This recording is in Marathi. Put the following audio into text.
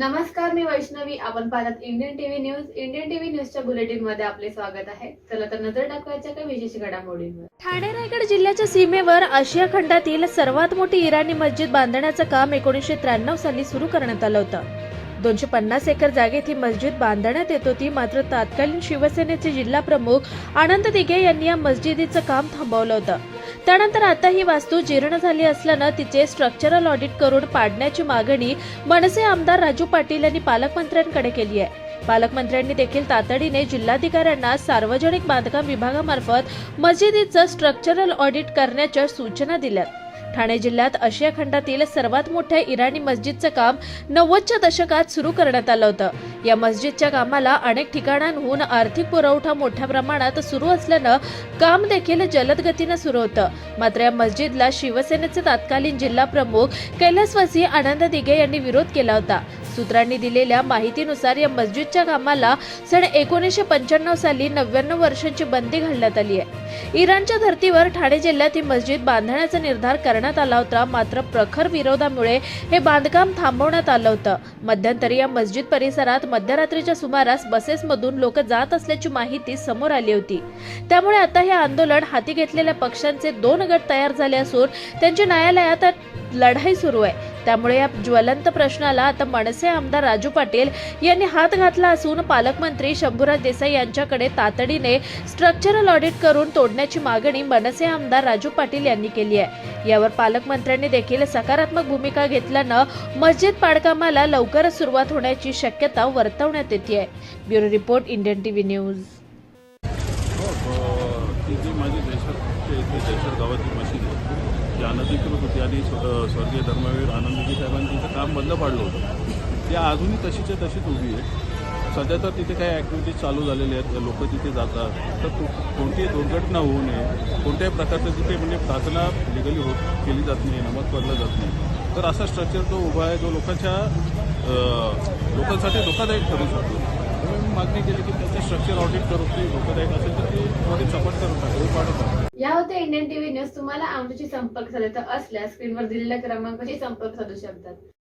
नमस्कार मी वैष्णवी. आपण पाहतात Indian TV news Indian TV न्यूजच्या बुलेटिनमध्ये आपले स्वागत आहे. चला तर नजर टाकवायच्या काही विशेष घडामोडींवर. ठाणे रायगड जिल्ह्याच्या सीमेवर आशिया खंडातील सर्वात मोठी इराणी मस्जिद बांधण्याचं काम एकोणीसशे त्र्याण्णव साली सुरू करण्यात आलं होतं. दोनशे पन्नास एकर जागेत ही मस्जिद बांधण्यात येत होती. मात्र तत्कालीन शिवसेनेचे जिल्हा प्रमुख आनंद दिघे यांनी या मस्जिदीचं काम थांबवलं होतं. त्यानंतर आता ही वास्तू जीर्ण झाली असल्यानं तिचे स्ट्रक्चरल ऑडिट करून पाडण्याची मागणी मनसे आमदार राजू पाटील यांनी पालकमंत्र्यांकडे केली आहे. पालकमंत्र्यांनी देखील तातडीने जिल्हाधिकाऱ्यांना सार्वजनिक बांधकाम विभागामार्फत मशिदीचं स्ट्रक्चरल ऑडिट करण्याच्या सूचना दिल्यात ठाणे जिल्ह्यात आशिया खंडातील सर्वात मोठ्या इराणी मस्जिदचं काम नव्वदच्या दशकात सुरू करण्यात आलं होतं. या मस्जिदच्या कामाला अनेक ठिकाणांहून आर्थिक पुरवठा मोठ्या प्रमाणात सुरू असल्यानं काम देखील जलद गतीनं सुरू होतं. मात्र या मस्जिदला शिवसेनेचे तत्कालीन जिल्हा प्रमुख कैलासवासी आनंद दिघे यांनी विरोध केला होता. सूत्रांनी दिलेल्या माहितीनुसार या मस्जिदच्या कामाला सन एकोणीसशे पंच्याण्णव साली नव्याण्णव वर्षांची बंदी घालण्यात आली आहे. इराणच्या धर्तीवर ठाणे जिल्ह्यात ही मस्जिद बांधण्याचा निर्धार करण्यात आला होता. मात्र प्रखर विरोधामुळे हे बांधकाम थांबवण्यात आलं होतं. मध्यंतरी या मस्जिद परिसरात मध्यरात्रीच्या सुमारास बसेसमधून लोक जात असल्याची माहिती समोर आली होती. त्यामुळे आता हे आंदोलन हाती घेतलेल्या पक्षांचे दोन गट तयार झाले असून त्यांची न्यायालयात लढाई सुरू आहे. त्यामुळे या ज्वलंत प्रश्नाला आता मनसे आमदार राजू पाटील यांनी हात घातला असून पालकमंत्री शंभूराज देसाई यांच्याकडे तातडीने स्ट्रक्चरल ऑडिट करून तोडण्याची मागणी मनसे आमदार राजू पाटील यांनी केली आहे. यावर पालकमंत्र्यांनी देखील सकारात्मक भूमिका घेतल्यानं मस्जिद पाडकामाला लवकरच सुरुवात होण्याची शक्यता वर्तवण्यात येते आहे. Bureau report Indian TV news. ती जी माझी देशात इथे देशात गावातली मशीद आहे जी अनधिकृत होती आणि स्व- स्वर्गीय धर्मवीर आनंदजी साहेबांनी तिचं काम बंद पाडलं होतं. ती अजूनही तशीच्या तशीच उभी आहे. सध्या तर तिथे काही ॲक्टिव्हिटीज चालू झालेल्या आहेत लोक तिथे जातात. तर कोणतीही दुर्घटना होऊ नये कोणत्याही प्रकारचं तिथे म्हणजे प्रार्थना लिगली होत केली जात नाही नमत पडलं जात नाही. तर असा स्ट्रक्चर जो उभा आहे जो लोकांच्या लोकांसाठी धोकादायक ठरू शकतो. मागणी केली की त्याचं स्ट्रक्चर ऑडिट करून ते धोकादायक असेल तर ते त्वरित सपोर्ट करून टाकू पाडत या होत्या इंडियन टीव्ही न्यूज. तुम्हाला आमच्याशी संपर्क साधायचा असल्यास स्क्रीनवर दिलेल्या क्रमांकाशी संपर्क साधू शकतात.